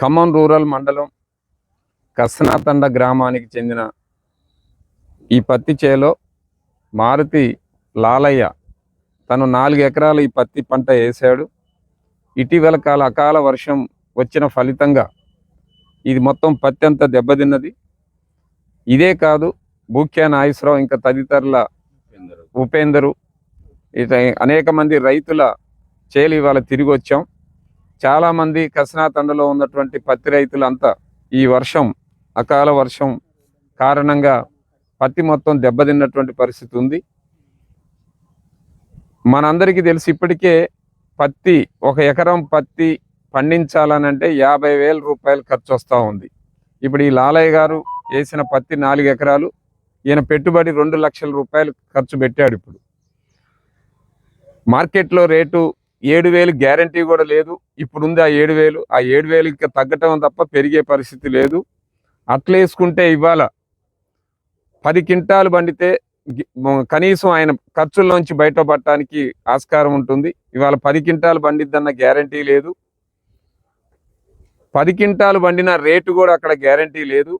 Khammam rural మండలం కస్నాతండ గ్రామానికి చెందిన ఈ పత్తి చేలో మారుతి లాలయ్య తను నాలుగు ఎకరాలు ఈ పత్తి పంట వేశాడు. ఇటీవల కాల అకాల వర్షం వచ్చిన ఫలితంగా ఇది మొత్తం పత్తి అంతా దెబ్బతిన్నది. ఇదే కాదు భూఖ్యా నాగేశ్వరరావు ఇంకా తదితరుల ఉపేందరు ఇట అనేక మంది రైతుల చేలు ఇవాళ తిరిగి వచ్చాం. చాలామంది కసనాతండలో ఉన్నటువంటి పత్తి రైతులంతా ఈ వర్షం అకాల వర్షం కారణంగా పత్తి మొత్తం దెబ్బతిన్నటువంటి పరిస్థితి ఉంది. మనందరికీ తెలిసి ఇప్పటికే పత్తి ఒక ఎకరం పత్తి పండించాలనంటే యాభై వేల రూపాయలు ఖర్చు వస్తూ ఉంది. ఇప్పుడు ఈ లాలయ్య గారు వేసిన పత్తి నాలుగు ఎకరాలు ఈయన పెట్టుబడి రెండు లక్షల రూపాయలు ఖర్చు పెట్టాడు ఇప్పుడు. మార్కెట్లో రేటు ఏడు వేలు గ్యారంటీ కూడా లేదు. ఇప్పుడు ఉంది ఆ ఏడు వేలు. ఆ ఏడు వేలు ఇంకా తగ్గటం తప్ప పెరిగే పరిస్థితి లేదు. అట్లా వేసుకుంటే ఇవాళ పది క్వింటాలు పండితే కనీసం ఆయన ఖర్చుల్లోంచి బయటపడటానికి ఆస్కారం ఉంటుంది. ఇవాళ పది క్వింటాలు పండిద్దన్న గ్యారంటీ లేదు. పది క్వింటాలు పండిన రేటు కూడా అక్కడ గ్యారంటీ లేదు.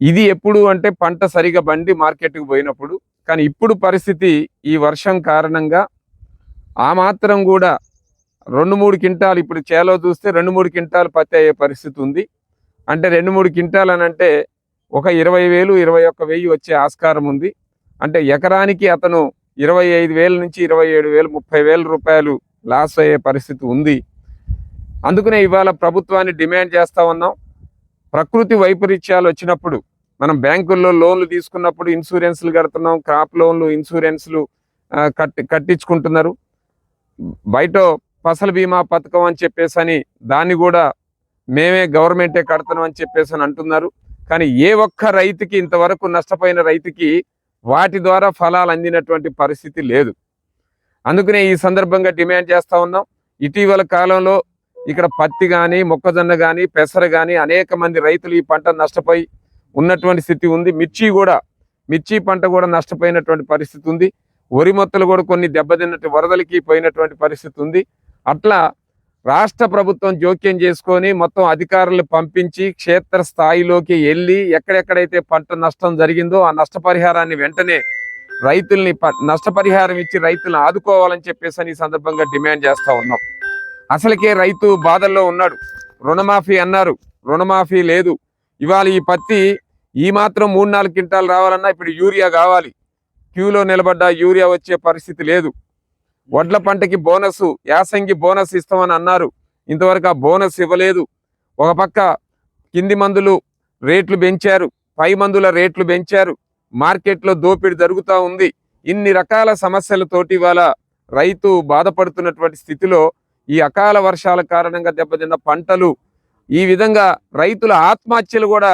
ఇది ఎప్పుడు అంటే పంట సరిగా బండి మార్కెట్కి పోయినప్పుడు. కానీ ఇప్పుడు పరిస్థితి ఈ వర్షం కారణంగా ఆ మాత్రం కూడా రెండు మూడు క్వింటాలు ఇప్పుడు చేలో చూస్తే రెండు మూడు క్వింటాలు పత్తి అయ్యే పరిస్థితి ఉంది. అంటే రెండు మూడు క్వింటాలు అని అంటే ఒక ఇరవై వేలు ఇరవై ఒక్క వెయ్యి వచ్చే ఆస్కారం ఉంది. అంటే ఎకరానికి అతను ఇరవై ఐదు వేల నుంచి ఇరవై ఏడు వేలు ముప్పై వేల రూపాయలు లాస్ అయ్యే పరిస్థితి ఉంది. అందుకనే ఇవాళ ప్రభుత్వాన్ని డిమాండ్ చేస్తా ఉన్నాం. ప్రకృతి వైపరీత్యాలు వచ్చినప్పుడు మనం బ్యాంకుల్లో లోన్లు తీసుకున్నప్పుడు ఇన్సూరెన్స్లు కడుతున్నాం క్రాప్ లోన్లు ఇన్సూరెన్స్లు కట్టి కట్టించుకుంటున్నారు. బయట ఫసల్ బీమా పథకం అని చెప్పేసి అని దాన్ని కూడా మేమే గవర్నమెంటే కడుతున్నాం అని చెప్పేసి అని అంటున్నారు. కానీ ఏ ఒక్క రైతుకి ఇంతవరకు నష్టపోయిన రైతుకి వాటి ద్వారా ఫలాలు అందినటువంటి పరిస్థితి లేదు. అందుకనే ఈ సందర్భంగా డిమాండ్ చేస్తూ ఉన్నాం. ఇటీవల కాలంలో ఇక్కడ పత్తి కానీ మొక్కజొన్న కానీ పెసర కానీ అనేక మంది రైతులు ఈ పంట నష్టపోయి ఉన్నటువంటి స్థితి ఉంది. మిర్చి కూడా మిర్చి పంట కూడా నష్టపోయినటువంటి పరిస్థితి ఉంది. వరి మొత్తలు కూడా కొన్ని దెబ్బతిన్నట్టు వరదలకి పోయినటువంటి పరిస్థితి ఉంది. అట్లా రాష్ట్ర ప్రభుత్వం జోక్యం చేసుకొని మొత్తం అధికారులు పంపించి క్షేత్ర స్థాయిలోకి వెళ్ళి ఎక్కడెక్కడైతే పంట నష్టం జరిగిందో ఆ నష్టపరిహారాన్ని వెంటనే రైతుల్ని ప- నష్టపరిహారం ఇచ్చి రైతులను ఆదుకోవాలని చెప్పేసి ఈ సందర్భంగా డిమాండ్ చేస్తూ ఉన్నాం. అసలుకే రైతు బాధల్లో ఉన్నాడు. రుణమాఫీ అన్నారు. రుణమాఫీ లేదు. ఇవాళ ఈ పత్తి ఈ మాత్రం మూడు నాలుగు క్వింటాలు రావాలన్నా ఇప్పుడు యూరియా కావాలి. క్యూలో నిలబడ్డ యూరియా వచ్చే పరిస్థితి లేదు. వడ్ల పంటకి బోనస్ యాసంగి బోనస్ ఇస్తామని అన్నారు. ఇంతవరకు ఆ బోనస్ ఇవ్వలేదు. ఒక పక్క కింది మందులు రేట్లు పెంచారు పై మందుల రేట్లు పెంచారు. మార్కెట్లో దోపిడీ జరుగుతూ ఉంది. ఇన్ని రకాల సమస్యలతోటి ఇవాళ రైతు బాధపడుతున్నటువంటి స్థితిలో ఈ అకాల వర్షాల కారణంగా దెబ్బతిన్న పంటలు ఈ విధంగా రైతుల ఆత్మహత్యలు కూడా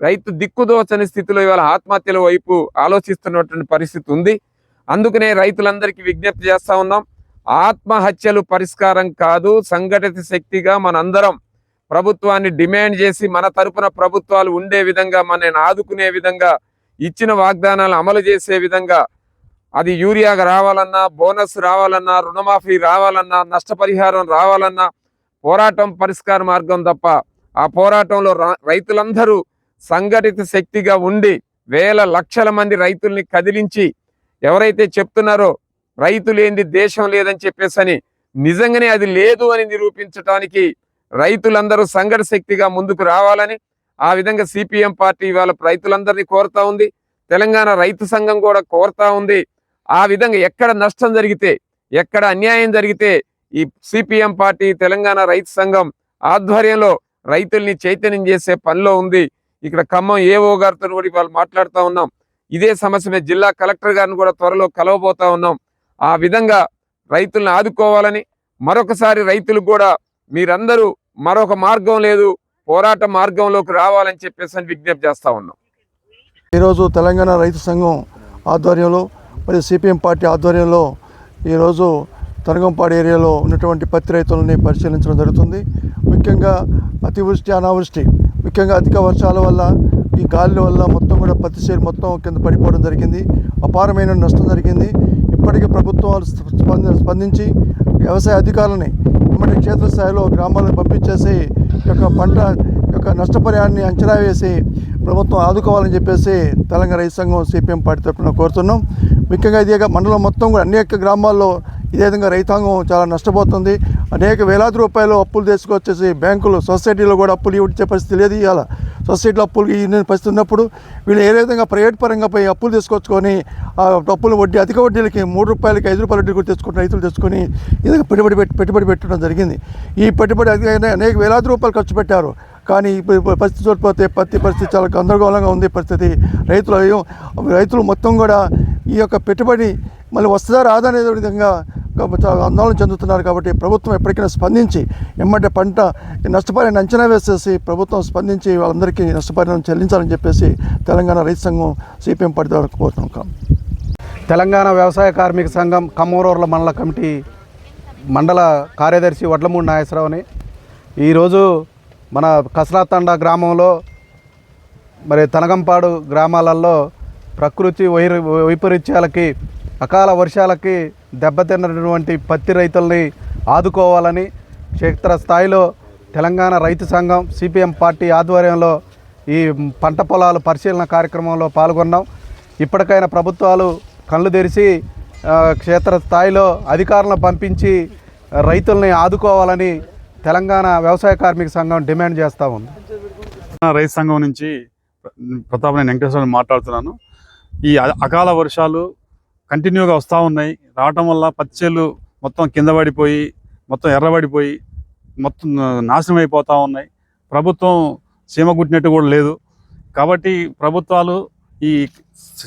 రైతు దిక్కుదోచని స్థితిలో ఇవాళ ఆత్మహత్యల వైపు ఆలోచిస్తున్నటువంటి పరిస్థితి ఉంది. అందుకనే రైతులందరికీ విజ్ఞప్తి చేస్తూ ఉన్నాం. ఆత్మహత్యలు పరిష్కారం కాదు సంఘటిత శక్తిగా మనందరం ప్రభుత్వాన్ని డిమాండ్ చేసి మన తరపున ప్రభుత్వాలు ఉండే విధంగా మనని ఆదుకునే విధంగా ఇచ్చిన వాగ్దానాలు అమలు చేసే విధంగా అది యూరియాగా రావాలన్నా బోనస్ రావాలన్నా రుణమాఫీ రావాలన్నా నష్టపరిహారం రావాలన్నా పోరాటం పరిష్కార మార్గం తప్ప ఆ పోరాటంలో రైతులందరూ సంఘటిత శక్తిగా ఉండి వేల లక్షల మంది రైతుల్ని కదిలించి ఎవరైతే చెప్తున్నారో రైతు లేనిది దేశం లేదని చెప్పేసి అని నిజంగానే అది లేదు అని నిరూపించడానికి రైతులందరూ సంఘట శక్తిగా ముందుకు రావాలని ఆ విధంగా సిపిఎం పార్టీ ఇవాళ రైతులందరినీ కోరుతా ఉంది. తెలంగాణ రైతు సంఘం కూడా కోరుతా ఉంది. ఆ విధంగా ఎక్కడ నష్టం జరిగితే ఎక్కడ అన్యాయం జరిగితే ఈ సిపిఎం పార్టీ తెలంగాణ రైతు సంఘం ఆధ్వర్యంలో రైతుల్ని చైతన్యం చేసే పనిలో ఉంది. ఇక్కడ ఖమ్మం ఏఓ గారితో కూడా ఇవాళ మాట్లాడుతూ ఉన్నాం. ఇదే సమస్య మీద జిల్లా కలెక్టర్ గారిని కూడా త్వరలో కలవబోతా ఉన్నాం. ఆ విధంగా రైతుల్ని ఆదుకోవాలని మరొకసారి రైతులు కూడా మీరందరూ మరొక మార్గం లేదు పోరాట మార్గంలోకి రావాలని చెప్పేసి విజ్ఞప్తి చేస్తా ఉన్నాం. ఈరోజు తెలంగాణ రైతు సంఘం ఆధ్వర్యంలో మరి సిపిఎం పార్టీ ఆధ్వర్యంలో ఈరోజు తరగంపాడు ఏరియాలో ఉన్నటువంటి పత్తి రైతులని పరిశీలించడం జరుగుతుంది. ముఖ్యంగా అతివృష్టి అనావృష్టి ముఖ్యంగా అధిక వర్షాల వల్ల ఈ గాలి వల్ల మొత్తం కూడా పత్తి చేరు మొత్తం కింద పడిపోవడం జరిగింది. అపారమైన నష్టం జరిగింది. ఇప్పటికీ ప్రభుత్వాలు స్పంద- స్పందించి వ్యవసాయ అధికారులని ఇమ్మడి క్షేత్రస్థాయిలో గ్రామాలను పంపించేసి యొక్క పంట యొక్క నష్టపరిహారాన్ని అంచనా వేసి ప్రభుత్వం ఆదుకోవాలని చెప్పేసి తెలంగాణ రైతు సంఘం సిపిఎం పార్టీ తరఫున కోరుతున్నాం. ముఖ్యంగా ఇదే మండలం మొత్తం కూడా అనేక గ్రామాల్లో ఇదే విధంగా రైతాంగం చాలా నష్టపోతుంది. అనేక వేలాది రూపాయలు అప్పులు తీసుకొచ్చేసి బ్యాంకులు సొసైటీలో కూడా అప్పులు ఇచ్చే పరిస్థితి లేదు ఇవాళ. సొసైటీలో అప్పులు యూనియన్ పరిస్థితి ఉన్నప్పుడు వీళ్ళు ఏ విధంగా ప్రైవేట్ పరంగా పోయి అప్పులు తీసుకొచ్చుకొని ఆ అప్పులు వడ్డీ అధిక వడ్డీలకి మూడు రూపాయలకి ఐదు రూపాయల వడ్డీ కూడా తెచ్చుకుని రైతులు తెచ్చుకొని ఇది పెట్టుబడి పెట్టి పెట్టుబడి పెట్టడం జరిగింది. ఈ పెట్టుబడి అనేక వేలాది రూపాయలు ఖర్చు పెట్టారు. కానీ ఇప్పుడు పరిస్థితి చూడకపోతే పత్తి పరిస్థితి చాలా గందరగోళంగా ఉంది పరిస్థితి. రైతులు రైతులు మొత్తం కూడా ఈ యొక్క పెట్టుబడి మళ్ళీ వస్తుందా రాదా అనే విధంగా ఆందోళన చెందుతున్నారు కాబట్టి ప్రభుత్వం ఎప్పటికైనా స్పందించి ఎమ్మటే పంట నష్టపరిని అంచనా వేసేసి ప్రభుత్వం స్పందించి వాళ్ళందరికీ నష్టపరిహారం చెల్లించాలని చెప్పేసి తెలంగాణ రైతు సంఘం సిపిఎం పార్టీ ద్వారా కోరుతున్నాం తెలంగాణ వ్యవసాయ కార్మిక సంఘం కమ్మూరూర్ల మండల కమిటీ మండల కార్యదర్శి వడ్లమూడి నాగేశ్వరరావుని. ఈరోజు మన కసరాతండ గ్రామంలో మరి తనగంపాడు గ్రామాలలో ప్రకృతి వైరు వైపరీత్యాలకి అకాల వర్షాలకి దెబ్బతిన్నటువంటి పత్తి రైతుల్ని ఆదుకోవాలని క్షేత్ర స్థాయిలో తెలంగాణ రైతు సంఘం సిపిఎం పార్టీ ఆధ్వర్యంలో ఈ పంట పొలాలు పరిశీలన కార్యక్రమంలో పాల్గొన్నాం. ఇప్పటికైనా ప్రభుత్వాలు కళ్ళు తెరిచి క్షేత్రస్థాయిలో క్షేత్ర స్థాయిలో అధికారులను పంపించి రైతుల్ని ఆదుకోవాలని తెలంగాణ వ్యవసాయ కార్మిక సంఘం డిమాండ్ చేస్తూ ఉంది. రైతు సంఘం నుంచి ప్రతాప్ నేను వెంకటేశ్వర మాట్లాడుతున్నాను. ఈ అకాల వర్షాలు కంటిన్యూగా వస్తూ ఉన్నాయి. రావటం వల్ల పచ్చేళ్ళు మొత్తం కింద పడిపోయి మొత్తం ఎర్రబడిపోయి మొత్తం నాశనం అయిపోతూ ఉన్నాయి. ప్రభుత్వం సీమ గుట్టినట్టు కూడా లేదు. కాబట్టి ప్రభుత్వాలు ఈ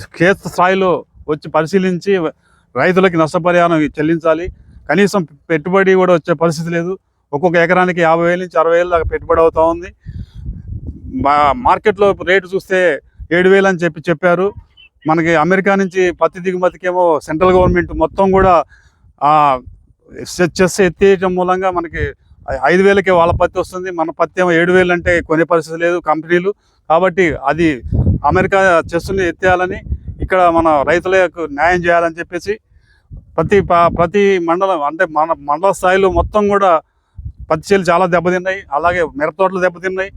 క్షేత్ర స్థాయిలో వచ్చి పరిశీలించి రైతులకి నష్టపరిహారం చెల్లించాలి. కనీసం పెట్టుబడి కూడా వచ్చే పరిస్థితి లేదు. ఒక్కొక్క ఎకరానికి యాభై వేల నుంచి అరవై వేల దాకా పెట్టుబడి అవుతూ ఉంది. మా- మార్కెట్లో రేటు చూస్తే ఏడు వేలు అని చెప్పి చెప్పారు. మనకి అమెరికా నుంచి పత్తి దిగుమతికేమో సెంట్రల్ గవర్నమెంట్ మొత్తం కూడా చెస్ ఎత్తేయటం మూలంగా మనకి ఐదు వేలకే వాళ్ళ పత్తి వస్తుంది. మన పత్తి ఏమో ఏడు వేలు అంటే కొనే పరిస్థితి లేదు కంపెనీలు. కాబట్టి అది అమెరికా చెస్సుని ఎత్తేయాలని ఇక్కడ మన రైతులకు న్యాయం చేయాలని చెప్పేసి ప్రతి ప్రతి మండలం అంటే మన మండల స్థాయిలో మొత్తం కూడా పత్తి చేలు చాలా దెబ్బతిన్నాయి. అలాగే మిరప తోటలు దెబ్బతిన్నాయి.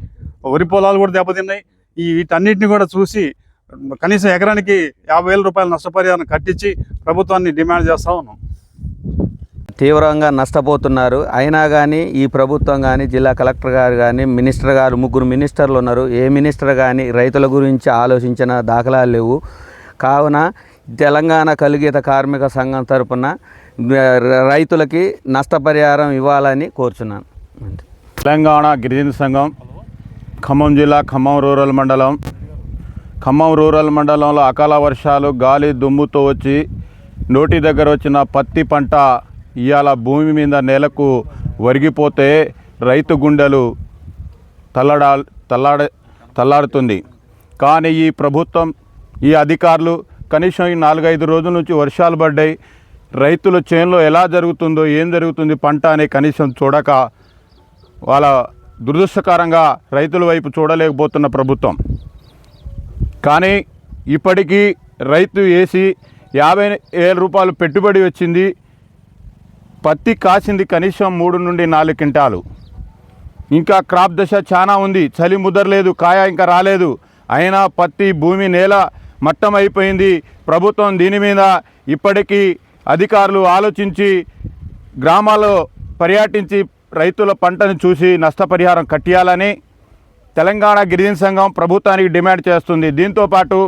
వరి పొలాలు కూడా దెబ్బతిన్నాయి. ఈ వీటన్నిటిని కూడా చూసి కనీసం ఎకరానికి యాభై వేల రూపాయల నష్టపరిహారం కట్టించి ప్రభుత్వాన్ని డిమాండ్ చేస్తా ఉన్నాం. తీవ్రంగా నష్టపోతున్నారు. అయినా కానీ ఈ ప్రభుత్వం కానీ జిల్లా కలెక్టర్ గారు కానీ మినిస్టర్ గారు ముగ్గురు మినిస్టర్లు ఉన్నారు. ఏ మినిస్టర్ కానీ రైతుల గురించి ఆలోచించిన దాఖలాలు లేవు. కావున తెలంగాణ కలిగీత కార్మిక సంఘం తరపున రైతులకి నష్టపరిహారం ఇవ్వాలని కోరుచున్నాను. తెలంగాణ గిరిజన సంఘం ఖమ్మం జిల్లా ఖమ్మం రూరల్ మండలం ఖమ్మం రూరల్ మండలంలో అకాల వర్షాలు గాలి దుమ్ముతో వచ్చి నోటి దగ్గర వచ్చిన పత్తి పంట ఇవాళ భూమి మీద నేలకు ఒరిగిపోతే రైతు గుండెలు తల్లడా తల్లాడ తల్లాడుతుంది. కానీ ఈ ప్రభుత్వం ఈ అధికారులు కనీసం ఈ నాలుగైదు రోజుల నుంచి వర్షాలు పడ్డాయి. రైతుల చేనులో ఎలా జరుగుతుందో ఏం జరుగుతుంది పంట అని కనీసం చూడక వాళ్ళ దురదృష్టకరంగా రైతుల వైపు చూడలేకపోతున్న ప్రభుత్వం. కానీ ఇప్పటికీ రైతు వేసి యాభై వేల రూపాయలు పెట్టుబడి వచ్చింది. పత్తి కాసింది కనీసం మూడు నుండి నాలుగు క్వింటాలు. ఇంకా క్రాప్ దశ చాలా ఉంది. చలి ముదరలేదు కాయ ఇంకా రాలేదు. అయినా పత్తి భూమి నేల మట్టం అయిపోయింది ప్రభుత్వం దీని మీద ఇప్పటికీ అధికారులు ఆలోచించి గ్రామాల్లో పర్యటించి రైతుల పంటను చూసి నష్టపరిహారం కట్టియాలని తెలంగాణ గిరిజన సంఘం ప్రభుత్వానికి డిమాండ్ చేస్తుంది. దీంతోపాటు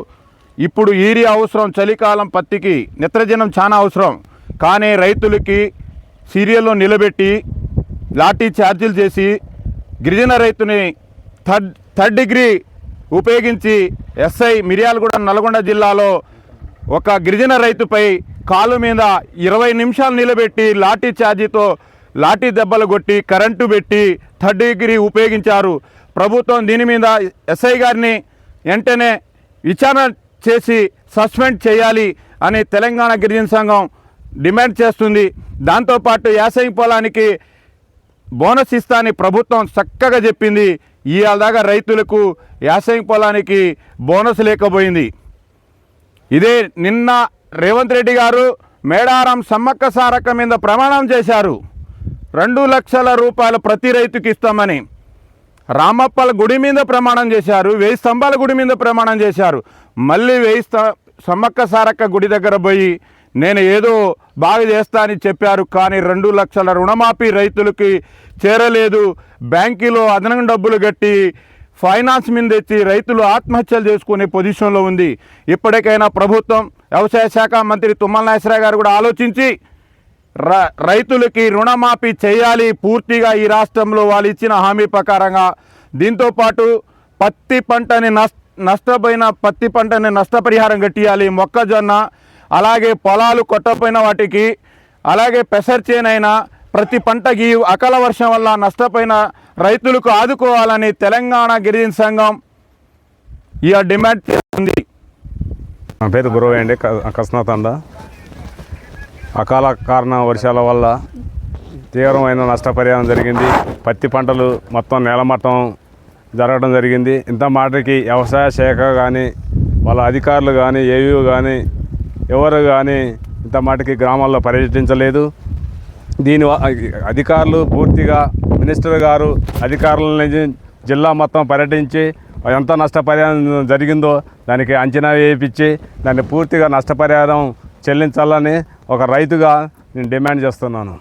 ఇప్పుడు ఈరి అవసరం చలికాలం పత్తికి నిత్రజనం చాలా అవసరం. కానీ రైతులకి సీరియల్లో నిలబెట్టి లాఠీ ఛార్జీలు చేసి గిరిజన రైతుని థర్డ్ థర్డ్ డిగ్రీ ఉపయోగించి ఎస్ఐ మిర్యాలగూడ నల్గొండ జిల్లాలో ఒక గిరిజన రైతుపై కాలు మీద ఇరవై నిమిషాలు నిలబెట్టి లాఠీ ఛార్జీతో లాఠీ దెబ్బలు కొట్టి కరెంటు పెట్టి థర్డ్ డిగ్రీ ఉపయోగించారు. ప్రభుత్వం దీని మీద ఎస్ఐ గారిని వెంటనే విచారణ చేసి సస్పెండ్ చేయాలి అని తెలంగాణ గిరిజన సంఘం డిమాండ్ చేస్తుంది. దాంతోపాటు యాసంగి పొలానికి బోనస్ ఇస్తానని ప్రభుత్వం చక్కగా చెప్పింది. ఇవాళ దాకా రైతులకు యాసంగి పొలానికి బోనస్ లేకపోయింది. ఇదే నిన్న రేవంత్ రెడ్డి గారు మేడారం సమ్మక్క సారక్క మీద ప్రమాణం చేశారు. రెండు లక్షల రూపాయలు ప్రతి రైతుకి ఇస్తామని. రామప్పల గుడి మీద ప్రమాణం చేశారు వెయ్యి స్తంభాల గుడి మీద ప్రమాణం చేశారు. మళ్ళీ వెయ్యి స్త సమ్మక్క సారక్క గుడి దగ్గర పోయి నేను ఏదో బాగా చేస్తా అని చెప్పారు కానీ రెండు లక్షల రుణమాఫీ రైతులకి చేరలేదు. బ్యాంకులో అదనంగా డబ్బులు కట్టి ఫైనాన్స్ మీద తెచ్చి రైతులు ఆత్మహత్యలు చేసుకునే పొజిషన్లో ఉంది. ఇప్పటికైనా ప్రభుత్వం వ్యవసాయ శాఖ మంత్రి తుమ్మల నాగేశ్వరరావు గారు కూడా ఆలోచించి రైతులకి రుణమాఫీ చేయాలి పూర్తిగా ఈ రాష్ట్రంలో వాళ్ళు ఇచ్చిన హామీ ప్రకారంగా. దీంతోపాటు పత్తి పంటని నష్ట నష్టపోయిన పత్తి పంటని నష్టపరిహారం కట్టియాలి మొక్కజొన్న అలాగే పొలాలు కొట్టపోయిన వాటికి అలాగే పెసర్ చేనైనా ప్రతి పంటకి అకాల వర్షం వల్ల నష్టపోయిన రైతులకు ఆదుకోవాలని తెలంగాణ గిరిజన సంఘం ఈ డిమాండ్ చేస్తుంది. నా పేరు గురువు అండి కస్నాతండ అకాల కారణ వర్షాల వల్ల తీవ్రమైన నష్టపరిహారం జరిగింది. పత్తి పంటలు మొత్తం నేలమట్టం జరగడం జరిగింది. ఇంత మాటకి వ్యవసాయ శాఖ కానీ వాళ్ళ అధికారులు కానీ ఏవీ కానీ ఎవరు కానీ ఇంత మాటకి గ్రామాల్లో పర్యటించలేదు. దీని అధికారులు పూర్తిగా మినిస్టర్ గారు అధికారులని జిల్లా మొత్తం పర్యటించి ఎంత నష్టపరిహారం జరిగిందో దానికి అంచనా వేయించి దాన్ని పూర్తిగా నష్టపరిహారం చెల్లించాలని ఒక రైతుగా నేను డిమాండ్ చేస్తున్నాను.